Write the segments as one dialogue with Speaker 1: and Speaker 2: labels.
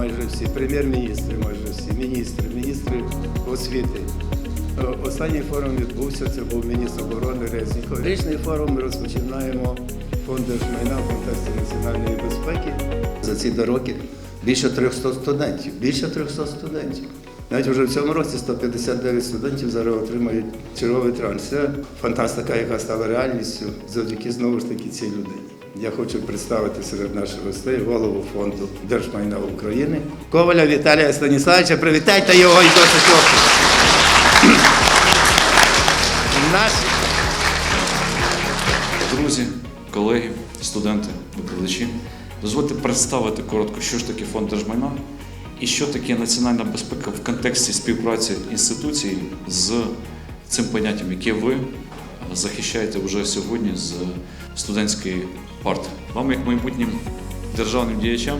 Speaker 1: майже всі, прем'єр-міністри майже всі, міністри, міністри освіти. Е, Останній форум відбувся, це був міністр оборони Резніков. Річний форум ми розпочинаємо фонд держмайна в контексті національної безпеки. За ці два роки більше 300 студентів. Більше 300 студентів. Навіть вже в цьому році 159 студентів зараз отримають черговий транш. Це фантастика, яка стала реальністю завдяки знову ж таки цій людині. Я хочу представити серед наших гостей голову фонду держмайна України Коваля Віталія Станіславовича. Привітайте його і досить офісу. Наш
Speaker 2: Друзі, колеги, студенти, викладачі, дозвольте представити коротко, що ж таке фонд держмайна і що таке національна безпека в контексті співпраці інституцій з цим поняттям, яке ви захищаєте вже сьогодні з студентської парти. Вам, як майбутнім державним діячам,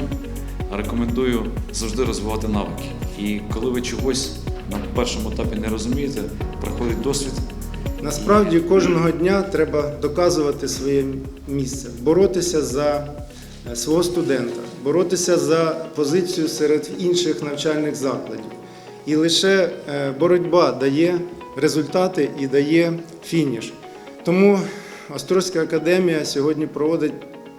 Speaker 2: рекомендую завжди розвивати навики. І коли ви чогось на першому етапі не розумієте, приходить досвід.
Speaker 3: Насправді кожного дня треба доказувати своє місце, боротися за е, свого студента, боротися за позицію серед інших навчальних закладів. І лише е, боротьба дає результати і дає фініш. Тому Острозька академія сьогодні проводить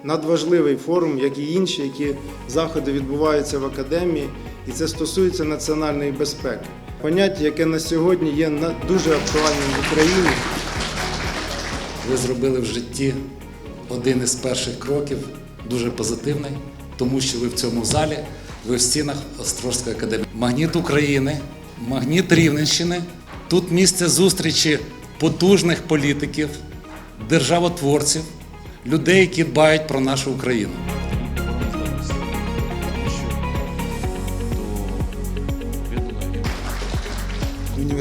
Speaker 3: надважливий форум, як і інші, які заходи відбуваються в академії, і це стосується національної безпеки. Поняття, яке на сьогодні є дуже актуальним в Україні.
Speaker 4: Ви зробили в житті один із перших кроків, дуже позитивний, тому що ви в цьому залі, ви в стінах Острозької академії. Магніт України, магніт Рівненщини. Тут місце зустрічі потужних політиків, державотворців, людей, які дбають про нашу Україну.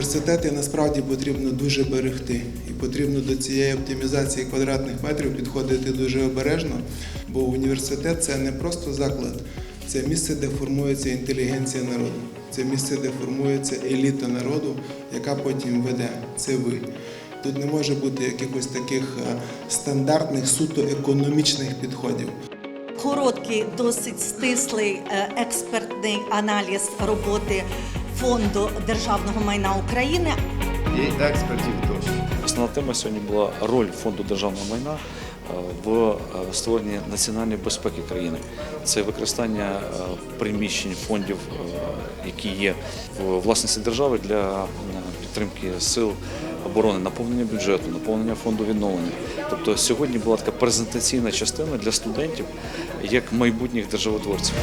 Speaker 5: Університети насправді потрібно дуже берегти, і потрібно до цієї оптимізації квадратних метрів підходити дуже обережно, бо університет це не просто заклад, це місце, де формується інтелігенція народу, це місце, де формується еліта народу, яка потім веде. Це ви. Тут не може бути якихось таких е, стандартних суто економічних підходів.
Speaker 6: Короткий, досить стислий е, експертний аналіз роботи фонду державного майна України.
Speaker 1: і експертів тощо.
Speaker 2: Основна тема сьогодні була роль фонду державного майна е, в е, створенні національної безпеки країни. Це використання е, приміщень фондів, які є в власності держави для підтримки сил оборони, наповнення бюджету, наповнення фонду відновлення. Тобто сьогодні була така презентаційна частина для студентів як майбутніх державотворців.